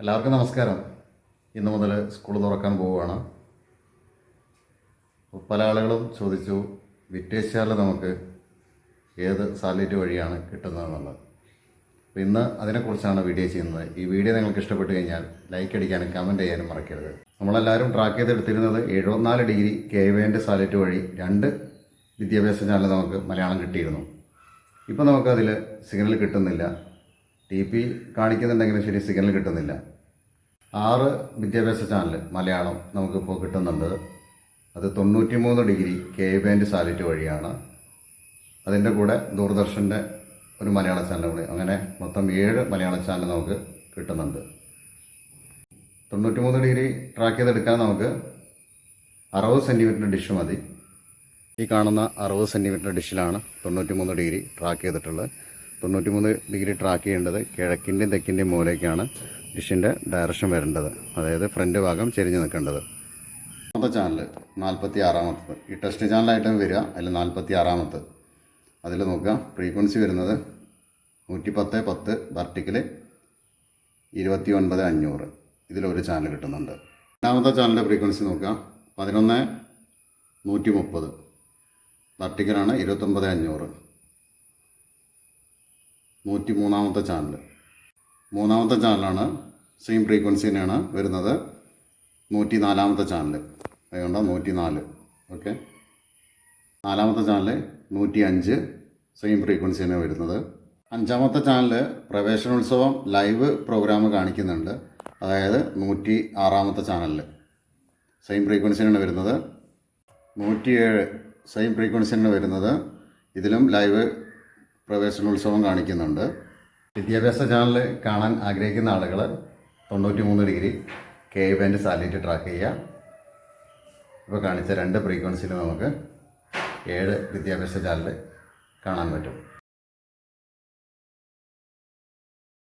എല്ലാവർക്കും നമസ്കാരം. ഇന്ന് മുതൽ സ്കൂൾ തുറക്കാൻ പോവുകയാണ്. പല ആളുകളും ചോദിച്ചു വിറ്റേശാല നമുക്ക് ഏത് സാലറ്റ് വഴിയാണ് കിട്ടുന്നതെന്നുള്ളത്. അപ്പോൾ ഇന്ന് അതിനെക്കുറിച്ചാണ് വീഡിയോ ചെയ്യുന്നത്. ഈ വീഡിയോ നിങ്ങൾക്ക് ഇഷ്ടപ്പെട്ട് കഴിഞ്ഞാൽ ലൈക്ക് അടിക്കാനും കമന്റ് ചെയ്യാനും മറക്കരുത്. നമ്മളെല്ലാവരും ട്രാക്ക് ചെയ്തെടുത്തിരുന്നത് എഴുപത്തിനാല് ഡിഗ്രി കെ വേന്റെ സാലറ്റ് വഴി രണ്ട് വിദ്യാഭ്യാസ ചാനൽ നമുക്ക് മലയാളം കിട്ടിയിരുന്നു. ഇപ്പോൾ നമുക്കതിൽ സിഗ്നൽ കിട്ടുന്നില്ല. ടി പി കാണിക്കുന്നുണ്ടെങ്കിലും ശരി സിഗ്നൽ കിട്ടുന്നില്ല. ആറ് വിദ്യാഭ്യാസ ചാനൽ മലയാളം നമുക്കിപ്പോൾ കിട്ടുന്നുണ്ട്. അത് തൊണ്ണൂറ്റി മൂന്ന് ഡിഗ്രി കെ ബാൻഡ് സാലിറ്റ് വഴിയാണ്. അതിന്റെ കൂടെ ദൂരദർശന്റെ ഒരു മലയാള ചാനൽ കൂടി. അങ്ങനെ മൊത്തം ഏഴ് മലയാള ചാനൽ നമുക്ക് കിട്ടുന്നുണ്ട്. തൊണ്ണൂറ്റി മൂന്ന് ഡിഗ്രി ട്രാക്ക് ചെയ്തെടുക്കാൻ നമുക്ക് അറുപത് സെന്റിമീറ്റർ ഡിഷ് മതി. ഈ കാണുന്ന അറുപത് സെന്റിമീറ്റർ ഡിഷിലാണ് തൊണ്ണൂറ്റി മൂന്ന് ഡിഗ്രി ട്രാക്ക് ചെയ്തിട്ടുള്ളത്. തൊണ്ണൂറ്റി മൂന്ന് ഡിഗ്രി ട്രാക്ക് ചെയ്യേണ്ടത് കിഴക്കിന്റെയും തെക്കിന്റെയും മൂലയ്ക്കാണ് ഡിഷിന്റെ ഡയറക്ഷൻ വരേണ്ടത്. അതായത് ഫ്രണ്ട് ഭാഗം ചെരിഞ്ഞ് നിൽക്കേണ്ടത്. രണ്ടാമത്തെ ചാനൽ നാൽപ്പത്തി ആറാമത്തത് ഈ ടെസ്റ്റ് ചാനലായിട്ടും വരിക. അതിൽ നാൽപ്പത്തി ആറാമത്ത് അതിൽ നോക്കുക. ഫ്രീക്വൻസി വരുന്നത് നൂറ്റി പത്ത് പത്ത് വർട്ടിക്കൽ ഇരുപത്തി ഒൻപത് അഞ്ഞൂറ് ഇതിലൊരു ചാനൽ കിട്ടുന്നുണ്ട്. രണ്ടാമത്തെ ചാനലിന്റെ ഫ്രീക്വൻസി നോക്കുക. പതിനൊന്ന് നൂറ്റി മുപ്പത് വർട്ടിക്കലാണ് ഇരുപത്തൊമ്പത് അഞ്ഞൂറ്. നൂറ്റി മൂന്നാമത്തെ ചാനൽ മൂന്നാമത്തെ ചാനലാണ് സെയിം ഫ്രീക്വൻസി തന്നെയാണ് വരുന്നത്. നൂറ്റി നാലാമത്തെ ചാനൽ അതുകൊണ്ട് നൂറ്റി നാല് ഓക്കെ. നാലാമത്തെ ചാനൽ നൂറ്റി അഞ്ച് സെയിം ഫ്രീക്വൻസി തന്നെ വരുന്നത്. അഞ്ചാമത്തെ ചാനൽ പ്രവേശനോത്സവം ലൈവ് പ്രോഗ്രാം കാണിക്കുന്നുണ്ട്. അതായത് നൂറ്റി ആറാമത്തെ ചാനലിൽ സെയിം ഫ്രീക്വൻസി തന്നെയാണ് വരുന്നത്. നൂറ്റിയേഴ് സെയിം ഫ്രീക്വൻസി തന്നെ വരുന്നത്. ഇതിലും ലൈവ് പ്രവേശനോത്സവം കാണിക്കുന്നുണ്ട്. വിദ്യാഭ്യാസ ചാനൽ കാണാൻ ആഗ്രഹിക്കുന്ന ആളുകൾ തൊണ്ണൂറ്റി മൂന്ന് degree K band satellite track ചെയ്യുക. ഇപ്പോൾ കാണിച്ച രണ്ട് ഫ്രീക്വൻസിയിൽ നമുക്ക് ഏഴ് വിദ്യാഭ്യാസ ചാനൽ കാണാൻ പറ്റും.